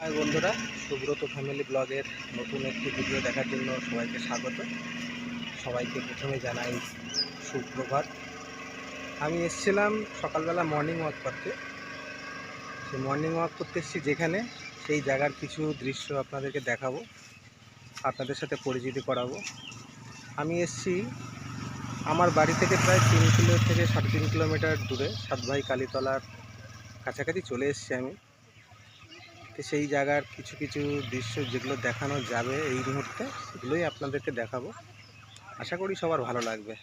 High বন্ধুরা, Subrata family ব্লগের নতুন একটি ভিডিও দেখার জন্য সবাইকে স্বাগত। সবাইকে প্রথমে জানাই সুপ্রভাত। আমি এসেছিলাম সকালবেলা মর্নিং ওয়াক করতে। সেই মর্নিং ওয়াক করতে এসেছি যেখানে, সেই জায়গার কিছু দৃশ্য আপনাদেরকে দেখাবো, আপনাদের সাথে পরিচিতি করাবো। আমি এসেছি আমার বাড়ি থেকে প্রায় তিন কিলো থেকে সাড়ে তিন কিলোমিটার দূরে সাতভাই কালীতলার কাছাকাছি চলে এসেছি আমি। তো সেই জায়গার কিছু কিছু দৃশ্য যেগুলো দেখানো যাবে এই মুহূর্তে, সেগুলোই আপনাদেরকে দেখাবো। আশা করি সবার ভালো লাগবে।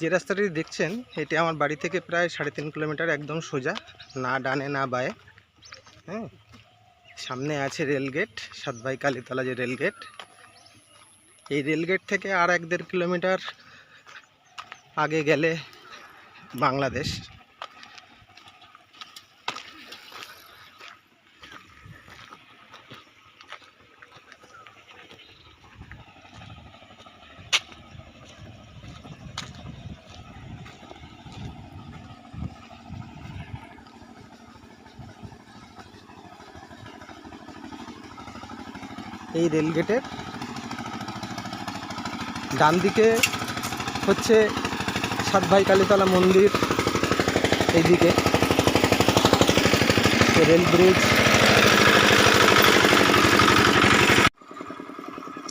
যে রাস্তাটি দেখছেন, এটি আমার বাড়ি থেকে প্রায় সাড়ে তিন কিলোমিটার একদম সোজা, না ডানে, না বায়ে। হ্যাঁ সামনে আছে রেলগেট সাতভাই কালীতলা যে রেলগেট এই রেলগেট থেকে আর এক দেড় কিলোমিটার আগে গেলে বাংলাদেশ। এই রেলগেটের ডান দিকে হচ্ছে সাতভাই কালীতলা মন্দির এইদিকে। Rail bridge.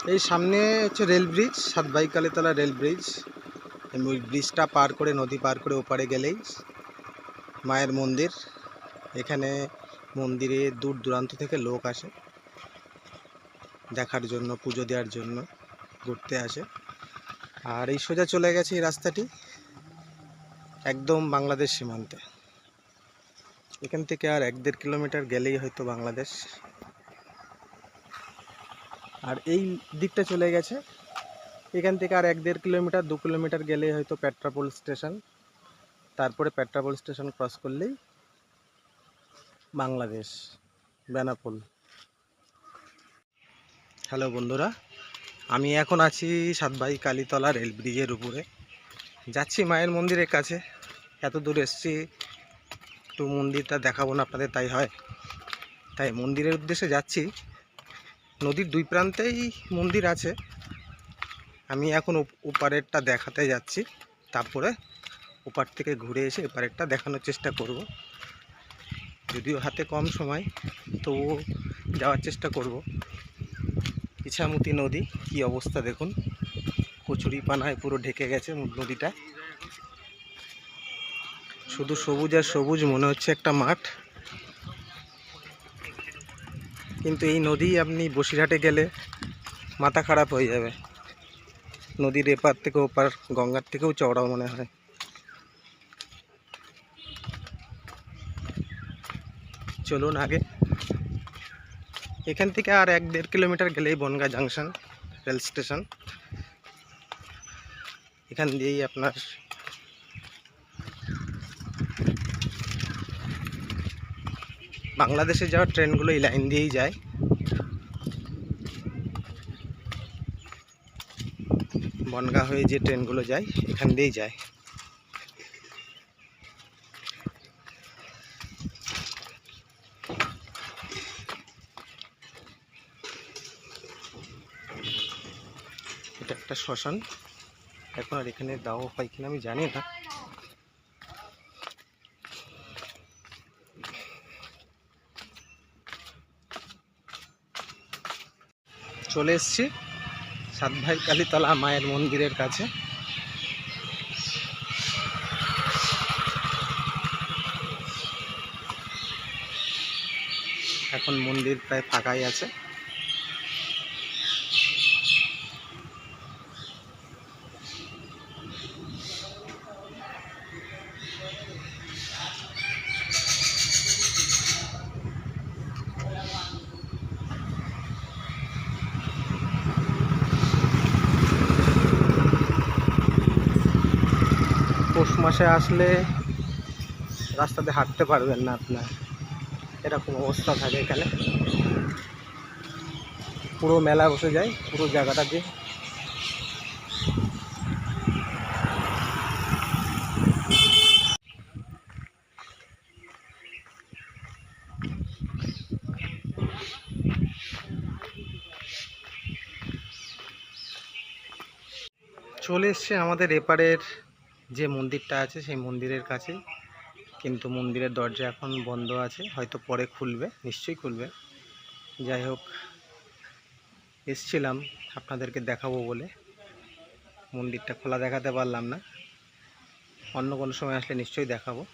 এই সামনে হচ্ছে রেল ব্রিজ, সাত ভাই কালীতলা রেল ব্রিজ। ওই ব্রিজটা পার করে, নদী পার করে ওপারে গেলেই মায়ের মন্দির। এখানে মন্দিরে দূর দূরান্ত থেকে লোক আসে। দেখার জন্য, পুজো দেওয়ার জন্য ঘুরতে আসে। আর এই সোজা চলে গেছে এই রাস্তাটি। একদম বাংলাদেশ সীমান্তে। এখান থেকে আর এক দেড় কিলোমিটার গেলেই হয়তো বাংলাদেশ। আর এই দিকটা চলে গেছে। এখান থেকে আর এক দেড় কিলোমিটার, দু কিলোমিটার গেলেই হয়তো পেট্রাপোল স্টেশন তারপরে পেট্রাপোল স্টেশন ক্রস করলেই বাংলাদেশ, বেনাপোল। হ্যালো বন্ধুরা, আমি এখন আছি সাতভাই কালীতলা রেল ব্রিজের উপরে। যাচ্ছি মায়ের মন্দিরের কাছে। এত দূর এসছি, একটু মন্দিরটা দেখাবো না, আপনাদের তাই হয়। তাই মন্দিরের উদ্দেশ্যে যাচ্ছি। নদীর দুই প্রান্তেই মন্দির আছে। আমি এখন ওপ- ওপারেরটা দেখাতে যাচ্ছি। তারপরে ওপার থেকে ঘুরে এসে এপারেরটা দেখানোর চেষ্টা করব। যদিও হাতে কম সময়, তবুও যাওয়ার চেষ্টা করব। ইছামতি নদী, কি অবস্থা দেখুন। কচুরি পানায় পুরো ঢেকে গেছে নদীটা। শুধু সবুজ আর সবুজ মনে হচ্ছে একটা মাঠ। কিন্তু এই নদী আপনি বসিরহাটে গেলে মাথা খারাপ হয়ে যাবে। নদীর এপার থেকে ওপার, গঙ্গার থেকেও চওড়া মনে হয়। চলুন আগে। এখান থেকে আর এক দেড় কিলোমিটার গেলেই বনগা জাংশন, রেল স্টেশন। এখান দিয়েই আপনার বাংলাদেশে যাওয়ার ট্রেনগুলো এই লাইন দিয়েই যায়। বনগা হয়ে যে ট্রেনগুলো যায়, এখান দিয়েই যায়। এটা একটা শ্মশান। এখন আর এখানে দাও হয় কিনা আমি জানি না। চলে এসছি সাতভাই কালীতলা মায়ের মন্দিরের কাছে। এখন মন্দির প্রায় ফাঁকাই আছে। পৌষ মাসে আসলে রাস্তাতে হাঁটতে পারবেন না আপনার। এরকম অবস্থা থাকে এখানে। পুরো মেলা বসে যায়, পুরো জায়গাটা দিয়ে। চলে এসছে আমাদের এপারের যে মন্দিরটা আছে সেই মন্দিরের কাছে। কিন্তু মন্দিরের দরজা এখন বন্ধ আছে, হয়তো পরে খুলবে, নিশ্চয়ই খুলবে। যাই হোক, এসছিলাম আপনাদেরকে দেখাবো বলে। মন্দিরটা খোলা দেখাতে পারলাম না। অন্য কোনো সময় আসলে নিশ্চয়ই দেখাবো।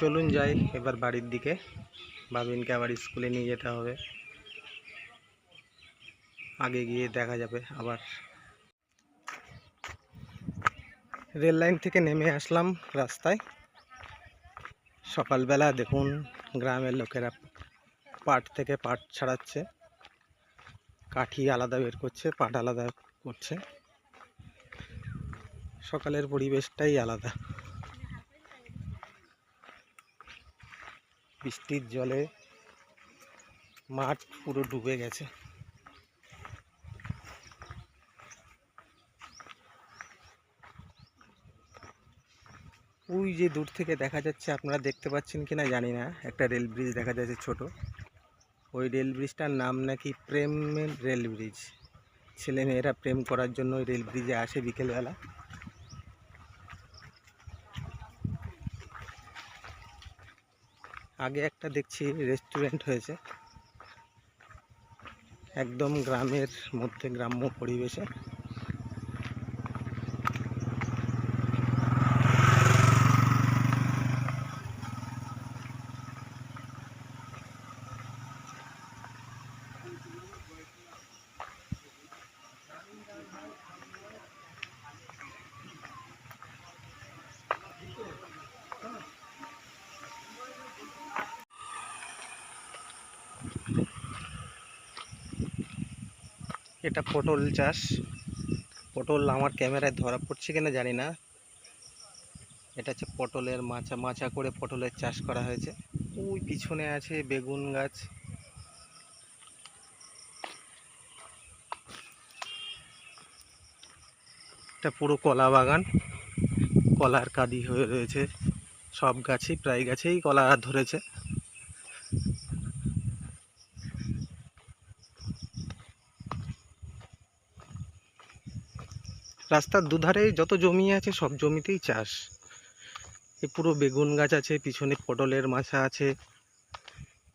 চলুন যাই, এবার বাড়ির দিকে। বাবিনকে আবার স্কুলে নিয়ে যেতে হবে। আগে গিয়ে দেখা যাবে আবার। রেল লাইন থেকে নেমে আসলাম রাস্তায়। সকালবেলা দেখুন, গ্রামের লোকেরা পাট থেকে পাট ছাড়াচ্ছে। কাঠি আলাদা বের করছে, পাট আলাদা করছে। সকালের পরিবেশটাই আলাদা। বৃষ্টির জলে মাঠ পুরো ডুবে গেছে। ওই যে দূর থেকে দেখা যাচ্ছে, আপনারা দেখতে পাচ্ছেন কিনা জানি না, একটা রেল ব্রিজ দেখা যাচ্ছে ছোট। ওই রেল ব্রিজটার নাম নাকি প্রেমের রেল ব্রিজ। ছেলে মেয়েরা প্রেম করার জন্য ওই রেল ব্রিজে আসে বিকেলবেলা। আগে একটা দেখছি রেস্টুরেন্ট হয়েছে। একদম গ্রামের মধ্যে গ্রাম্য পরিবেশে। এটা পটল চাষ। পটল আমার ক্যামেরায় ধরা পড়ছে কিনা জানি না। এটা হচ্ছে পটলের মাচা মাচা করে পটলের চাষ করা হয়েছে। ওই পিছনে আছে বেগুন গাছ। এটা পুরো কলা বাগান। কলার কাদি হয়ে রয়েছে। সব গাছই, প্রায় গাছেই কলা ধরেছে। রাস্তার দুধারে যত জমি আছে, সব জমিতেই চাষ। এ পুরো বেগুন গাছ আছে, পিছনে পটলের মাছা আছে।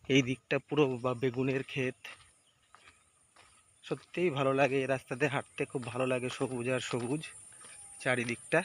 এই দিকটা পুরো বা বেগুনের ক্ষেত। সত্যিই ভালো লাগে এই রাস্তাতে হাঁটতে, খুব ভালো লাগে সবুজ আর সবুজ চারিদিকটা।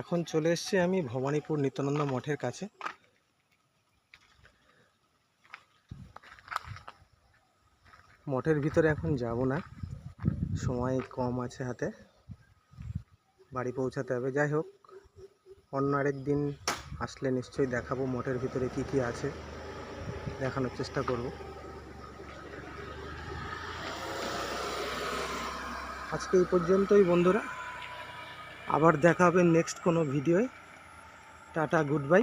এখন চলে এসেছি আমি ভবানীপুর নিত্যানন্দ মঠের কাছে। মঠের ভিতরে এখন যাব না, সময় কম আছে হাতে, বাড়ি পৌঁছাতে হবে। যাই হোক, অন্য আরেক দিন আসলে নিশ্চয়ই দেখাবো মঠের ভিতরে কি কি আছে, দেখানোর চেষ্টা করব। আজকে এই পর্যন্তই বন্ধুরা। আবার দেখা হবে নেক্সট কোনো ভিডিওয় টাটা গুড বাই